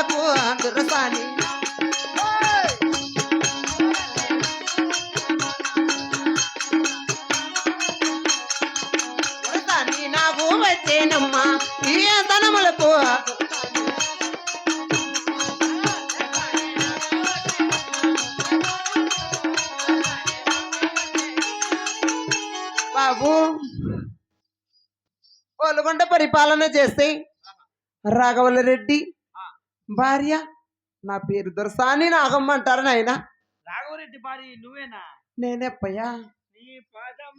పదములకు దురసాని నాకు వచ్చేనమ్మా ఈ తనములకు బాబు పరిపాలన చేస్తే రాఘవల రెడ్డి భార్య? నా పేరు దొరసాని నాగమ్మ అంటారు నాయన? రాఘవరెడ్డి భార్య నువ్వేనా? నేనెప్పయ్యా? నీ పాదం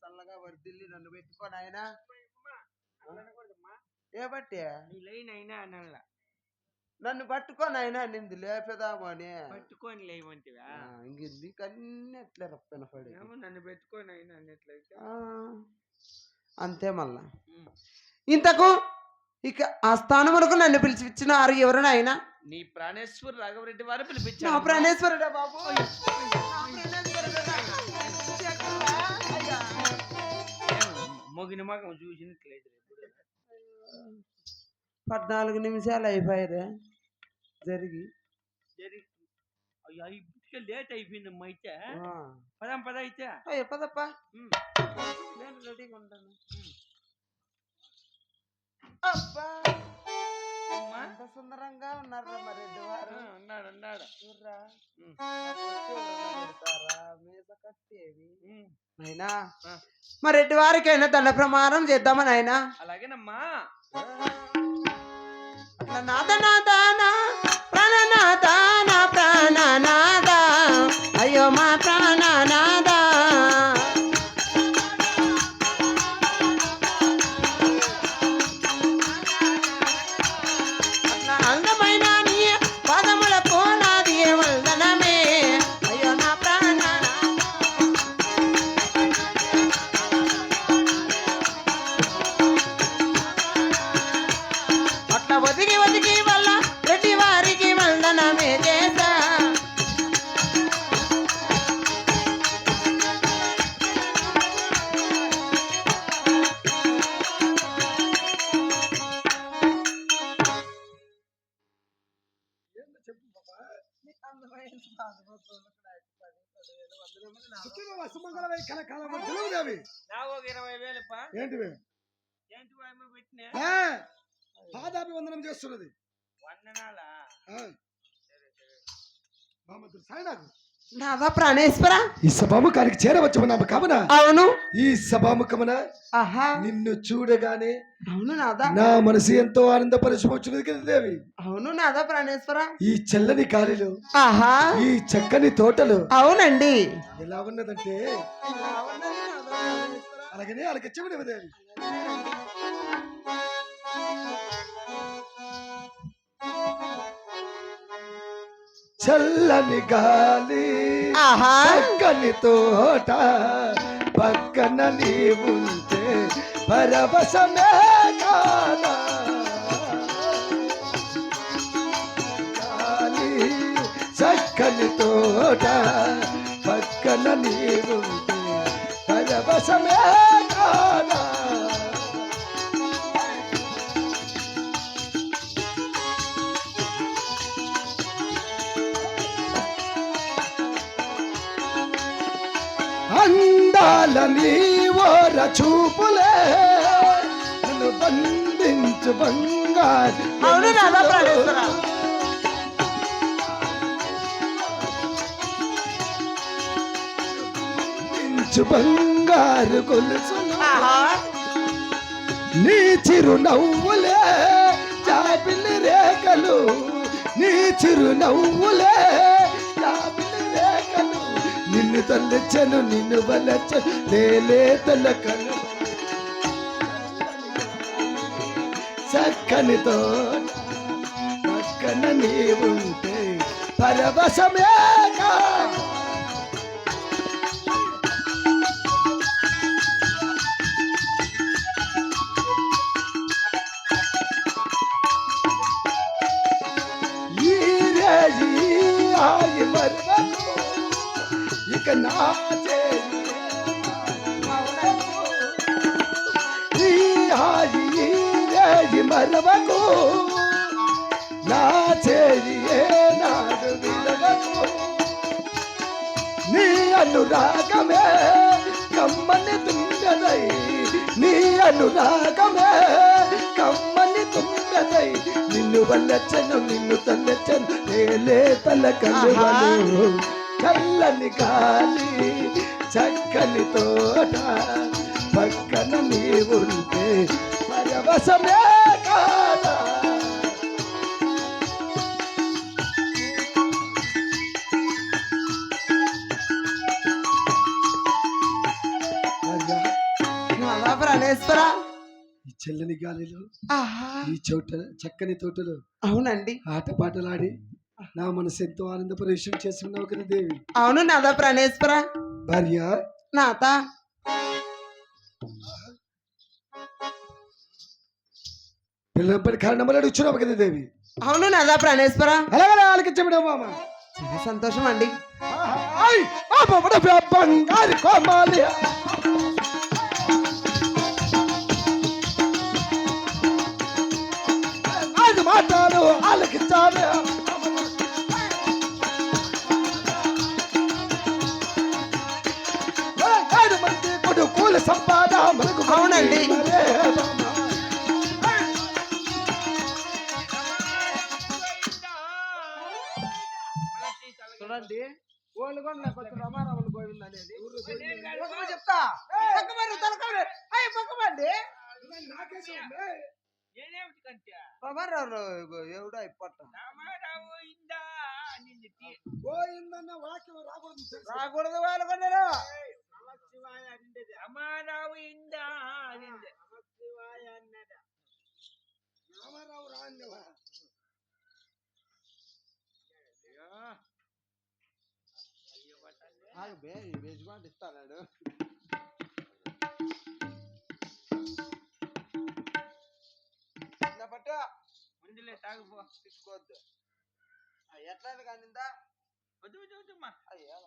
చల్లగా వర్దిల్లి నన్ను పెట్టుకో నాయన ఏ బట్టి? నీ లైన్ అయినా అనల్లా నన్ను పట్టుకో నాయన నింది లేపేదాము అని పట్టుకొని లేమంటివా ఇంక నీకన్నీ ఎట్లా రప్పిన పడి నన్ను పెట్టుకొని అయినా అన్నట్లయితే అంతే మళ్ళా. ఇంతకు ఇక ఆ స్థానమునకు నన్ను పిలిచిచ్చినారు ఎవరు నాయన నీ ప్రాణేశ్వర్ రాఘవరెడ్డి వారు నా పిలిపించారు ప్రాణేశ్వరుడా బాబు? మొగిన మగం చూసినట్లేదు పద్నాలుగు నిమిషాలు అయిపోయారు. జరిగి అయ్యా ఇప్పటికే లేట్ అయిపోయిందమ్మా అయితే. పదం పద అయితే. పదప్పా. నేను రెడీగా ఉంటాను. అబ్బా! సుందరంగా ఉన్నారు మరి ఉన్నాడు ఉన్నాడు. పెడతారా మీద కట్టేవి. అయినా. మరి రెడ్డి వారికైనా దండ ప్రమాణం చేద్దామని ఆయన అలాగేనమ్మా. ಪ್ರಾಣನಾದಾನ ಪ್ರಾಣನಾದಾನ ಪ್ರಾಣನಾದ. ಅಯ್ಯೋ ಮಾ నా ఒక ఇరవై వేలు ఏంటివి ఆ, పాదాభివందనం చేస్తున్నది. వందనాలా? ఆ. బామ్మద్దు సాయినాకు నాదా ప్రాణేశ్వర? ఈ సభాముఖానికి చేరవచ్చున్నాము కావున అవును. ఈ సభాముఖమున ఆహా. నిన్ను చూడగానే అవును నాదా. నా మనసు ఎంతో ఆనందపరచవచ్చున్నది కదా దేవి. అవును నాదా ప్రాణేశ్వర. ఈ చల్లని గాలిలో ఆహా. ఈ చక్కని తోటలు అవునండి. ఎలా ఉన్నదంటే అలాగనే అలాగే దేవి. చల్లని గాలి చక్కని తోట పక్కన నీవుంటే పరవశమే కాదా? గాలి చక్కని తోట పక్కన నీవుంటే పరవశమే అందాల నీ ఓర చూపులే నన్ను బంధించు బంగారు అవును నాదా ప్రాణేశ్వర బంధించు బంగారు ఆహా. నీ చిరు నవ్వులే చాపిలి రేఖలు. నీ చిరు నవ్వులే నిన్ను తల్లెచ్చను నిన్ను వలచను లేలే తలకను చక్కని తోట పక్కన నీవుంటే పరవశమేగా ఈరే ఈ ఇక నా చేయి ఈ హాయి రేయి మరవకు నా చేయి నాడు విడవకు నీ అనురాగమే కమ్మని తుంగదై నీ అనురాగమే కమ్మని తుంగదై నిన్ను వల్లచ్చను నిన్ను తల్లచ్చను నేలే తల కలువలు చల్లని గాలి చక్కని తోట పక్కన నీవుంటే పరవశమే కాదా? ప్రాణేశ్వర ఈ చెల్లని గాలిలో ఈ చోట చక్కని తోటలో అవునండి. ఆటపాటలాడి నా మనసు ఎంతో ఆనందపరిశం చేసుకున్నావు కదా దేవి అవును నాదా ప్రాణేశ్వర. భార్య. నాత పిల్లప్పటి కారణం అడుగుచున్నావు కదా దేవి అవును నాదా ప్రాణేశ్వర. అలాగే ఆలకించబడి మామ? చాలా సంతోషం అండి బంగారు కోమాలి. సంపాద మనకు అవునండి. చూడండి. నాకు కొంచెం రమారావులు గోవింద అనేది. చెప్తా. పక్కమండి తలకండి అయ్యి పక్కమండి నేనేమిటి కంటే? రమారావు ఎవడో ఇప్పట్ట రామారావు ఇందా. గోవిందన్న వాక్యం రాకూడదు? రాకూడదు వాళ్ళు కొన్నారు రామారావు ఇందా అనింది రామారావు రాన్నవా? వేసుకోండి ఇస్తాడు పట్టు ముందులే తాగుపో తీసుకోవద్దు ఎట్లా కానిందా వద్దు వద్దు వద్దు అమ్మా అయ్యా